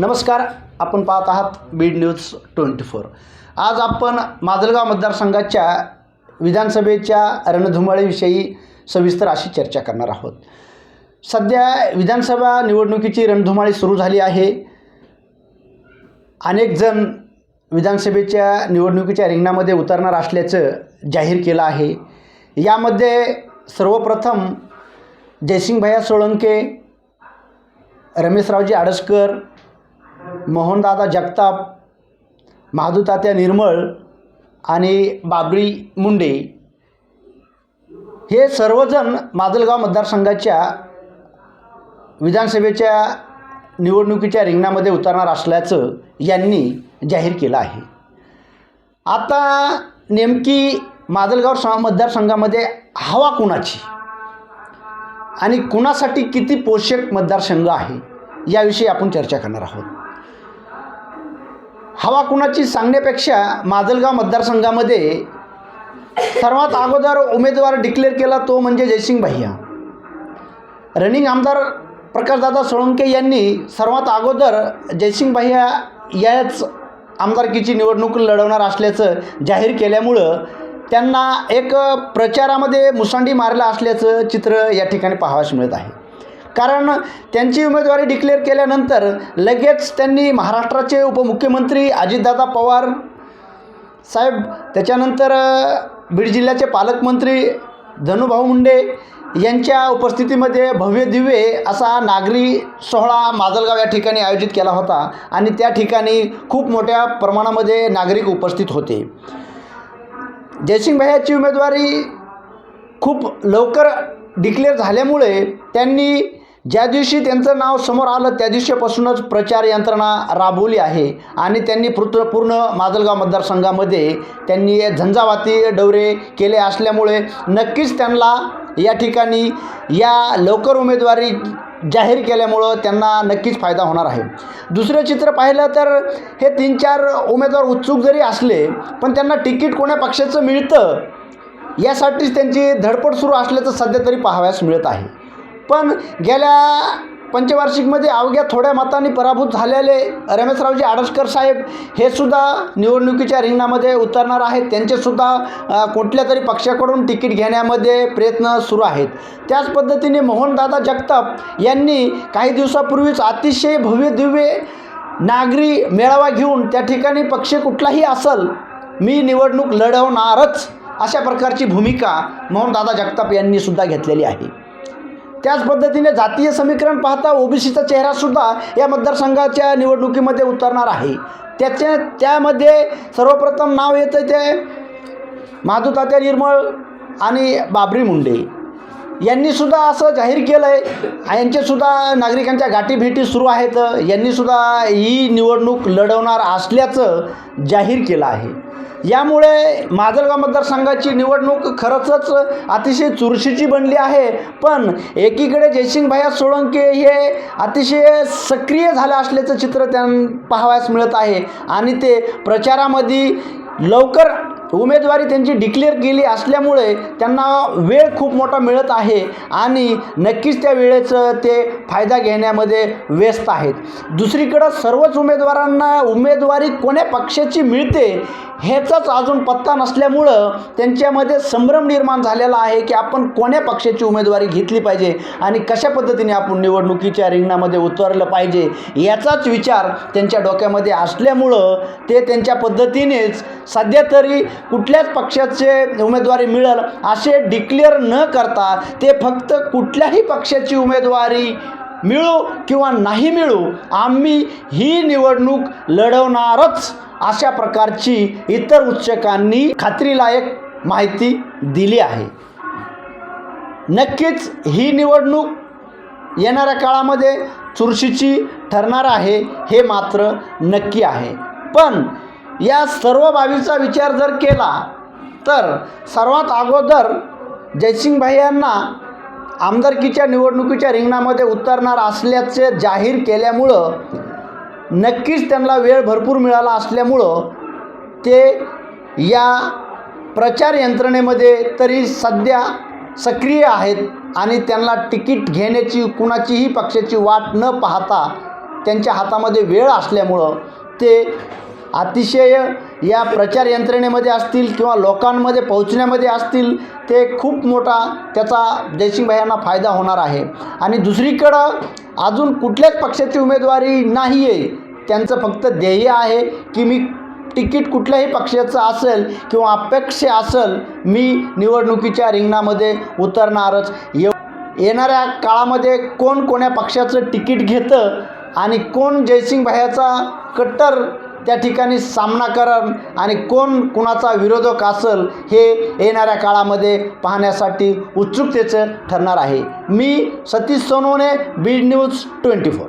नमस्कार आपण पाहत आहात बीड न्यूज ट्वेंटी फोर. आज आपण माजलगाव मतदारसंघाच्या विधानसभेच्या रणधुमाळीविषयी सविस्तर अशी चर्चा करणार आहोत. सध्या विधानसभा निवडणुकीची रणधुमाळी सुरू झाली आहे. अनेक जण विधानसभेच्या निवडणुकीच्या रिंगणामध्ये उतरणार असल्याचं जाहीर केलं आहे. यामध्ये सर्वप्रथम जयसिंगभैया सोळंके रमेशरावजी आडसकर मोहनदादा जगताप महादूतात्या निर्मळ आणि बाबरी मुंडे हे सर्वजण माजलगाव मतदारसंघाच्या विधानसभेच्या निवडणुकीच्या रिंगणामध्ये उतरणार असल्याचं यांनी जाहीर केलं आहे. आता नेमकी माजलगाव स मतदारसंघामध्ये हवा कुणाची? आणि कुणासाठी किती पोषक मतदारसंघ आहे? याविषयी आपण चर्चा करणार आहोत. हवा कुणाची सांगण्यापेक्षा माजलगाव मतदारसंघामध्ये सर्वात अगोदर उमेदवार डिक्लेअर केला तो म्हणजे जयसिंग भैया. रनिंग आमदार प्रकाशदादा सोळंके यांनी सर्वात अगोदर जयसिंग भैया याच आमदारकीची निवडणूक लढवणार असल्याचं जाहीर केल्यामुळं त्यांना एक प्रचारामध्ये मुसांडी मारला असल्याचं चित्र या ठिकाणी पाहावयास मिळत आहे. कारण त्यांची उमेदवारी डिक्लेअर केल्यानंतर लगेच त्यांनी महाराष्ट्राचे उपमुख्यमंत्री अजितदादा पवार साहेब त्याच्यानंतर बीड जिल्ह्याचे पालकमंत्री धनुभाऊ मुंडे यांच्या उपस्थितीमध्ये भव्य दिव्ये असा नागरी सोहळा माजलगाव या ठिकाणी आयोजित केला होता आणि त्या ठिकाणी खूप मोठ्या प्रमाणामध्ये नागरिक उपस्थित होते. जयसिंग भैयाची उमेदवारी खूप लवकर डिक्लेअर झाल्यामुळे त्यांनी ज्या दिवशी त्यांचं नाव समोर आलं त्या दिवशीपासूनच प्रचार यंत्रणा राबवली आहे. आणि त्यांनी पूर्ण पूर्ण माजलगाव मतदारसंघामध्ये त्यांनी झंझावाती डवरे केले असल्यामुळे नक्कीच त्यांना या ठिकाणी या लवकर उमेदवारी जाहीर केल्यामुळं त्यांना नक्कीच फायदा होणार आहे. दुसरं चित्र पाहिलं तर हे तीन चार उमेदवार उत्सुक जरी असले पण त्यांना तिकीट कोण्या पक्षाचं मिळतं यासाठीच त्यांची धडपड सुरू असल्याचं सध्या तरी पाहाव्यास मिळत आहे. पण गेल्या पंचवार्षिकमध्ये अवघ्या थोड्या मतांनी पराभूत झालेले रमेशरावजी आडसकर साहेब हे सुद्धा निवडणुकीच्या रिंगणामध्ये उतरणार आहेत. त्यांचेसुद्धा कुठल्या तरी पक्षाकडून तिकीट घेण्यामध्ये प्रयत्न सुरू आहेत. त्याच पद्धतीने मोहनदादा जगताप यांनी काही दिवसापूर्वीच अतिशय भव्य दिव्य नागरी मेळावा घेऊन त्या ठिकाणी पक्ष कुठलाही असल मी निवडणूक लढवणारच अशा प्रकारची भूमिका मोहनदादा जगताप यांनीसुद्धा घेतलेली आहे. त्याच पद्धतीने जातीय समीकरण पाहता ओबीसीचा चेहरासुद्धा या मतदारसंघाच्या निवडणुकीमध्ये उतरणार आहे. त्याच्या त्यामध्ये सर्वप्रथम नाव येतं ते माधुतात्या निर्मळ आणि बाबरी मुंडे. यांनीसुद्धा असं जाहीर केलं आहे यांचेसुद्धा नागरिकांच्या गाठीभेटी सुरू आहेत. यांनीसुद्धा ही निवडणूक लढवणार असल्याचं जाहीर केलं आहे. यामुळे माजलगाव मतदारसंघाची निवडणूक खरंचच अतिशय चुरशीची बनली आहे. पण एकीकडे जयसिंगभाया सोळंके हे अतिशय सक्रिय झालं असल्याचं चित्र त्यां पाहावयास मिळत आहे. आणि ते प्रचारामध्ये लवकर उमेदवारी त्यांची डिक्लेअर केली असल्यामुळे त्यांना वेळ खूप मोठा मिळत आहे आणि नक्कीच त्या वेळेचं ते फायदा घेण्यामध्ये व्यस्त आहेत. दुसरीकडं सर्वच उमेदवारांना उमेदवारी कोण्या पक्षाची मिळते ह्याचाच अजून पत्ता नसल्यामुळं त्यांच्यामध्ये संभ्रम निर्माण झालेला आहे की आपण कोण्या पक्षाची उमेदवारी घेतली पाहिजे आणि कशा पद्धतीने आपण निवडणुकीच्या रिंगणामध्ये उतरलं पाहिजे याचाच विचार त्यांच्या डोक्यामध्ये असल्यामुळं ते त्यांच्या पद्धतीनेच सध्या तरी कुठल्याच पक्षाचे उमेदवारी मिळेल असे डिक्लेअर न करता ते फक्त कुठल्याही पक्षाची उमेदवारी मिळू किंवा नाही मिळू आम्ही ही निवडणूक लढवणारच अशा प्रकारची इतर उच्चकांनी खात्रीलायक माहिती दिली आहे. नक्कीच ही निवडणूक येणाऱ्या काळामध्ये चुरशीची ठरणार आहे हे मात्र नक्की आहे. पण या सर्व बाबीचा विचार जर केला तर सर्वात अगोदर जयसिंगभाई यांना आमदारकीच्या निवडणुकीच्या रिंगणामध्ये उतरणार असल्याचे जाहीर केल्यामुळं नक्कीच त्यांना वेळ भरपूर मिळाला असल्यामुळं ते या प्रचार यंत्रणेमध्ये तरी सध्या सक्रिय आहेत आणि त्यांना तिकीट घेण्याची कुणाचीही पक्षाची वाट न पाहता त्यांच्या हातामध्ये वेळ असल्यामुळं ते अतिशय या प्रचार यंत्रणेमध्ये असतील किंवा लोकांमध्ये पोहोचण्यामध्ये असतील ते खूप मोठा त्याचा जयसिंग भैयांना फायदा होणार आहे. आणि दुसरीकडं अजून कुठल्याच पक्षाची उमेदवारी नाही आहे त्यांचं फक्त ध्येय आहे की मी तिकीट कुठल्याही पक्षाचं असेल किंवा अपेक्षा असेल मी निवडणुकीच्या रिंगणामध्ये उतरणारच. ये येणाऱ्या काळामध्ये कोण कोण्या पक्षाचं तिकीट घेतं आणि कोण जयसिंग भायाचा कट्टर त्या ठिकाणी सामना करन आणि कोण कुणाचा विरोधक असेल हे येणाऱ्या काळामध्ये पाहण्यासाठी उत्सुकतेचं ठरणार आहे. मी Satish Sonawane Beed news twenty four